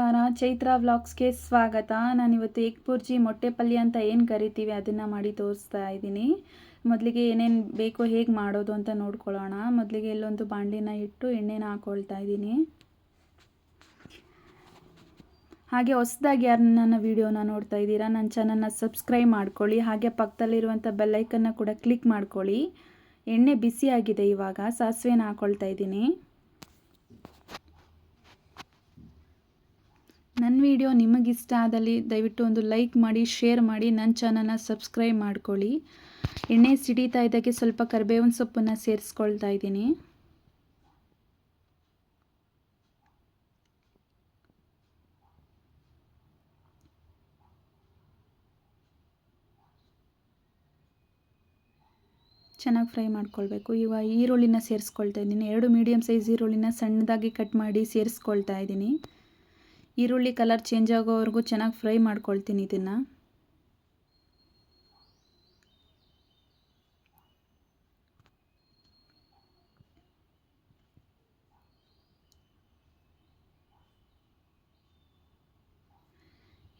ನಮಸ್ಕಾರ. ಚೈತ್ರ ವ್ಲಾಗ್ಸ್ಗೆ ಸ್ವಾಗತ. ನಾನಿವತ್ತು ಎಗ್ ಬುರ್ಜಿ ಮೊಟ್ಟೆ ಪಲ್ಯ ಅಂತ ಏನು ಕರಿತೀವಿ ಅದನ್ನು ಮಾಡಿ ತೋರಿಸ್ತಾ ಇದ್ದೀನಿ. ಮೊದಲಿಗೆ ಏನೇನು ಬೇಕೋ ಹೇಗೆ ಮಾಡೋದು ಅಂತ ನೋಡ್ಕೊಳ್ಳೋಣ. ಮೊದಲಿಗೆ ಇಲ್ಲೊಂದು ಬಾಂಡಿನ ಇಟ್ಟು ಎಣ್ಣೆನ ಹಾಕ್ಕೊಳ್ತಾ ಇದ್ದೀನಿ. ಹಾಗೆ ಹೊಸದಾಗಿ ಯಾರು ನನ್ನ ವೀಡಿಯೋನ ನೋಡ್ತಾ ಇದ್ದೀರಾ, ನನ್ನ ಚಾನಲ್ನ ಸಬ್ಸ್ಕ್ರೈಬ್ ಮಾಡ್ಕೊಳ್ಳಿ. ಹಾಗೆ ಪಕ್ಕದಲ್ಲಿರುವಂಥ ಬೆಲ್ಲೈಕನ್ನ ಕೂಡ ಕ್ಲಿಕ್ ಮಾಡ್ಕೊಳ್ಳಿ. ಎಣ್ಣೆ ಬಿಸಿಯಾಗಿದೆ ಇವಾಗ, ಸಾಸಿವೆನ ಹಾಕ್ಕೊಳ್ತಾ ಇದ್ದೀನಿ. ನನ್ನ ವಿಡಿಯೋ ನಿಮಗಿಷ್ಟ ಆದಲ್ಲಿ ದಯವಿಟ್ಟು ಒಂದು ಲೈಕ್ ಮಾಡಿ, ಶೇರ್ ಮಾಡಿ, ನನ್ನ ಚಾನಲ್ನ ಸಬ್ಸ್ಕ್ರೈಬ್ ಮಾಡ್ಕೊಳ್ಳಿ. ಎಣ್ಣೆ ಸಿಡಿತಾ ಇದ್ದಕ್ಕೆ ಸ್ವಲ್ಪ ಕರಿಬೇವಿನ ಸೊಪ್ಪನ್ನು ಸೇರಿಸ್ಕೊಳ್ತಾ ಇದ್ದೀನಿ. ಚೆನ್ನಾಗಿ ಫ್ರೈ ಮಾಡ್ಕೊಳ್ಬೇಕು. ಇವಾಗ ಈರುಳ್ಳಿನ ಸೇರಿಸ್ಕೊಳ್ತಾ ಇದ್ದೀನಿ. ಎರಡು ಮೀಡಿಯಮ್ ಸೈಜ್ ಈರುಳ್ಳಿನ ಸಣ್ಣದಾಗಿ ಕಟ್ ಮಾಡಿ ಸೇರಿಸ್ಕೊಳ್ತಾ ಇದ್ದೀನಿ. ಈರುಳ್ಳಿ ಕಲರ್ ಚೇಂಜ್ ಆಗೋವರೆಗೂ ಚೆನ್ನಾಗಿ ಫ್ರೈ ಮಾಡ್ಕೊಳ್ತೀನಿ ಇದನ್ನು.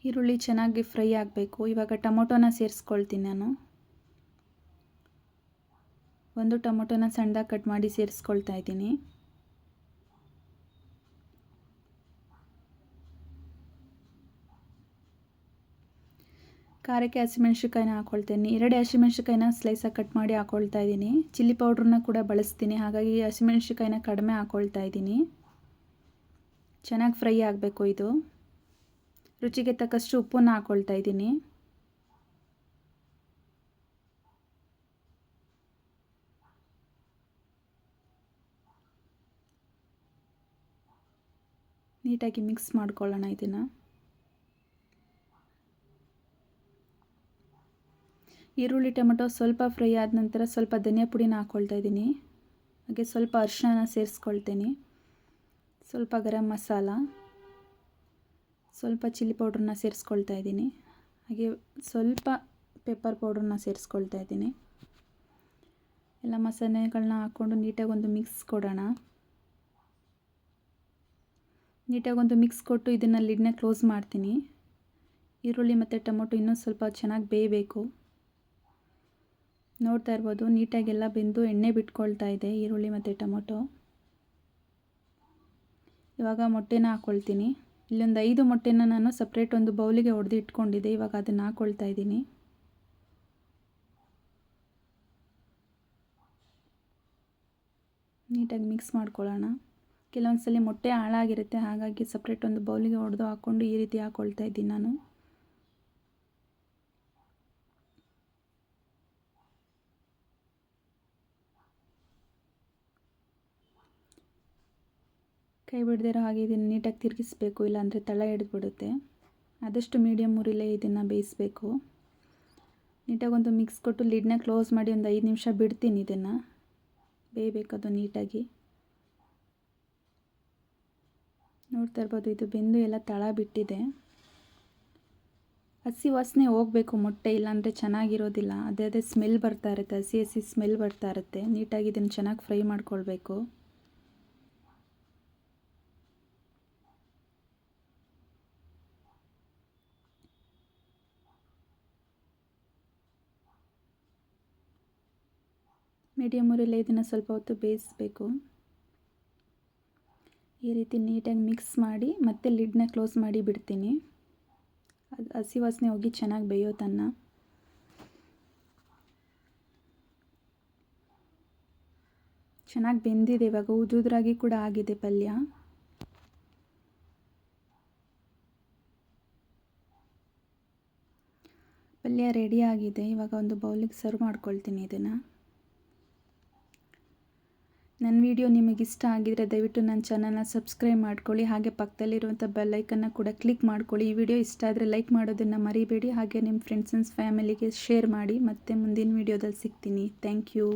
ಈರುಳ್ಳಿ ಚೆನ್ನಾಗಿ ಫ್ರೈ ಆಗಬೇಕು. ಇವಾಗ ಟೊಮೊಟೊನ ಸೇರಿಸ್ಕೊಳ್ತೀನಿ ನಾನು. ಒಂದು ಟೊಮೊಟೊನ ಸಣ್ಣದಾಗಿ ಕಟ್ ಮಾಡಿ ಸೇರಿಸ್ಕೊಳ್ತಾ ಇದ್ದೀನಿ. ಖಾರಕ್ಕೆ ಹಸಿಮೆಣ್ಸಿಕಾಯಿನ ಹಾಕ್ಕೊಳ್ತೀನಿ ಎರಡು ಹಸಿಮೆಣ್ಸಿಕಾಯಿನ ಸ್ಲೈಸಾಗಿ ಕಟ್ ಮಾಡಿ ಹಾಕ್ಕೊಳ್ತಾ ಇದ್ದೀನಿ. ಚಿಲ್ಲಿ ಪೌಡ್ರನ್ನ ಕೂಡ ಬಳಸ್ತೀನಿ. ಹಾಗಾಗಿ ಹಸಿಮೆಣ್ಸಿಕಾಯಿನ ಕಡಿಮೆ ಹಾಕ್ಕೊಳ್ತಾ ಇದ್ದೀನಿ. ಚೆನ್ನಾಗಿ ಫ್ರೈ ಆಗಬೇಕು ಇದು. ರುಚಿಗೆ ತಕ್ಕಷ್ಟು ಉಪ್ಪನ್ನು ಹಾಕ್ಕೊಳ್ತಾ ಇದ್ದೀನಿ. ನೀಟಾಗಿ ಮಿಕ್ಸ್ ಮಾಡ್ಕೊಳ್ಳೋಣ ಇದನ್ನು. ಈರುಳ್ಳಿ, ಟೊಮೆಟೊ ಸ್ವಲ್ಪ ಫ್ರೈ ಆದ ನಂತರ ಸ್ವಲ್ಪ ಧನಿಯಾ ಪುಡಿನ ಹಾಕ್ಕೊಳ್ತಾ ಇದ್ದೀನಿ. ಹಾಗೆ ಸ್ವಲ್ಪ ಅರಿಶಿನ ಸೇರಿಸ್ಕೊಳ್ತೀನಿ. ಸ್ವಲ್ಪ ಗರಂ ಮಸಾಲ, ಸ್ವಲ್ಪ ಚಿಲ್ಲಿ ಪೌಡ್ರನ್ನ ಸೇರಿಸ್ಕೊಳ್ತಾ ಇದ್ದೀನಿ. ಹಾಗೆ ಸ್ವಲ್ಪ ಪೆಪ್ಪರ್ ಪೌಡ್ರನ್ನ ಸೇರಿಸ್ಕೊಳ್ತಾ ಇದ್ದೀನಿ. ಎಲ್ಲ ಮಸಾಲೆಗಳನ್ನ ಹಾಕ್ಕೊಂಡು ನೀಟಾಗಿ ಒಂದು ಮಿಕ್ಸ್ ಕೊಡೋಣ. ನೀಟಾಗಿ ಒಂದು ಮಿಕ್ಸ್ ಕೊಟ್ಟು ಇದನ್ನು ಲಿಡ್ನ ಕ್ಲೋಸ್ ಮಾಡ್ತೀನಿ. ಈರುಳ್ಳಿ ಮತ್ತು ಟೊಮೊಟೊ ಇನ್ನೂ ಸ್ವಲ್ಪ ಚೆನ್ನಾಗಿ ಬೇಯಬೇಕು. ನೋಡ್ತಾ ಇರ್ಬೋದು. ನೀಟಾಗೆಲ್ಲ ಬೆಂದು ಎಣ್ಣೆ ಬಿಟ್ಕೊಳ್ತಾ ಇದೆ, ಈರುಳ್ಳಿ ಮತ್ತು ಟೊಮೊಟೊ. ಇವಾಗ ಮೊಟ್ಟೆನ ಹಾಕ್ಕೊಳ್ತೀನಿ ಇಲ್ಲೊಂದು ಐದು ಮೊಟ್ಟೆನ ನಾನು ಸಪ್ರೇಟ್ ಒಂದು ಬೌಲಿಗೆ ಹೊಡೆದು ಇಟ್ಕೊಂಡಿದ್ದೆ. ಇವಾಗ ಅದನ್ನು ಹಾಕ್ಕೊಳ್ತಾ ಇದ್ದೀನಿ. ನೀಟಾಗಿ ಮಿಕ್ಸ್ ಮಾಡ್ಕೊಳ್ಳೋಣ. ಕೆಲವೊಂದು ಸಲ ಮೊಟ್ಟೆ ಹಾಳಾಗಿರುತ್ತೆ. ಹಾಗಾಗಿ ಸಪ್ರೇಟ್ ಒಂದು ಬೌಲಿಗೆ ಹೊಡೆದು ಹಾಕ್ಕೊಂಡು ಈ ರೀತಿ ಹಾಕ್ಕೊಳ್ತಾ ಇದ್ದೀನಿ ನಾನು. ಕೈ ಬಿಡದಿರೋ ಹಾಗೆ ಇದನ್ನು ನೀಟಾಗಿ ತಿರುಗಿಸ್ಬೇಕು, ಇಲ್ಲಾಂದರೆ ತಳ ಹಿಡಿದ್ಬಿಡುತ್ತೆ ಆದಷ್ಟು ಮೀಡಿಯಮ್ ಉರಿಲೇ ಇದನ್ನು ಬೇಯಿಸಬೇಕು. ನೀಟಾಗಿ ಒಂದು ಮಿಕ್ಸ್ ಕೊಟ್ಟು ಲಿಡ್ನ ಕ್ಲೋಸ್ ಮಾಡಿ ಒಂದು ಐದು ನಿಮಿಷ ಬಿಡ್ತೀನಿ ಇದನ್ನು. ಬೇಯಬೇಕದು ನೀಟಾಗಿ. ನೋಡ್ತಾ ಇರ್ಬೋದು, ಇದು ಬೆಂದು ಎಲ್ಲ ತಳ ಬಿಟ್ಟಿದೆ. ಹಸಿ ವಾಸನೆ ಹೋಗಬೇಕು ಮೊಟ್ಟೆ, ಇಲ್ಲಾಂದರೆ ಚೆನ್ನಾಗಿರೋದಿಲ್ಲ. ಅದೇ ಅದೇ ಸ್ಮೆಲ್ ಬರ್ತಾ ಇರುತ್ತೆ, ಹಸಿ ಹಸಿ ಸ್ಮೆಲ್ ಬರ್ತಾ ಇರುತ್ತೆ. ನೀಟಾಗಿ ಇದನ್ನು ಚೆನ್ನಾಗಿ ಫ್ರೈ ಮಾಡ್ಕೊಳ್ಬೇಕು. ಮೀಡಿಯಮ್ ಊರಲ್ಲೇ ಇದನ್ನು ಸ್ವಲ್ಪ ಹೊತ್ತು ಬೇಯಿಸಬೇಕು. ಈ ರೀತಿ ನೀಟಾಗಿ ಮಿಕ್ಸ್ ಮಾಡಿ ಮತ್ತೆ ಲಿಡ್ನ ಕ್ಲೋಸ್ ಮಾಡಿ ಬಿಡ್ತೀನಿ. ಅದು ಹಸಿ ವಾಸನೆ ಹೋಗಿ ಚೆನ್ನಾಗಿ ಬೇಯೋ ತನ್ನ. ಚೆನ್ನಾಗಿ ಬೆಂದಿದೆ, ಇವಾಗ ಉದುದ್ರಾಗಿ ಕೂಡ ಆಗಿದೆ ಪಲ್ಯ. ಪಲ್ಯ ರೆಡಿ ಆಗಿದೆ, ಇವಾಗ ಒಂದು ಬೌಲಿಗೆ ಸರ್ವ್ ಮಾಡ್ಕೊಳ್ತೀನಿ ಇದನ್ನು. ನನ್ನ ವಿಡಿಯೋ ನಿಮಗಿಷ್ಟ ಆಗಿದರೆ ದಯವಿಟ್ಟು ನನ್ನ ಚಾನಲ್ನ ಸಬ್ಸ್ಕ್ರೈಬ್ ಮಾಡ್ಕೊಳ್ಳಿ. ಹಾಗೆ ಪಕ್ಕದಲ್ಲಿರುವಂಥ ಬೆಲ್ಲೈಕನ್ನು ಕೂಡ ಕ್ಲಿಕ್ ಮಾಡ್ಕೊಳ್ಳಿ. ಈ ವಿಡಿಯೋ ಇಷ್ಟ ಆದರೆ ಲೈಕ್ ಮಾಡೋದನ್ನು ಮರಿಬೇಡಿ. ಹಾಗೆ ನಿಮ್ಮ ಫ್ರೆಂಡ್ಸ್ ಫ್ಯಾಮಿಲಿಗೆ ಶೇರ್ ಮಾಡಿ. ಮತ್ತು ಮುಂದಿನ ವಿಡಿಯೋದಲ್ಲಿ ಸಿಗ್ತೀನಿ. Thank you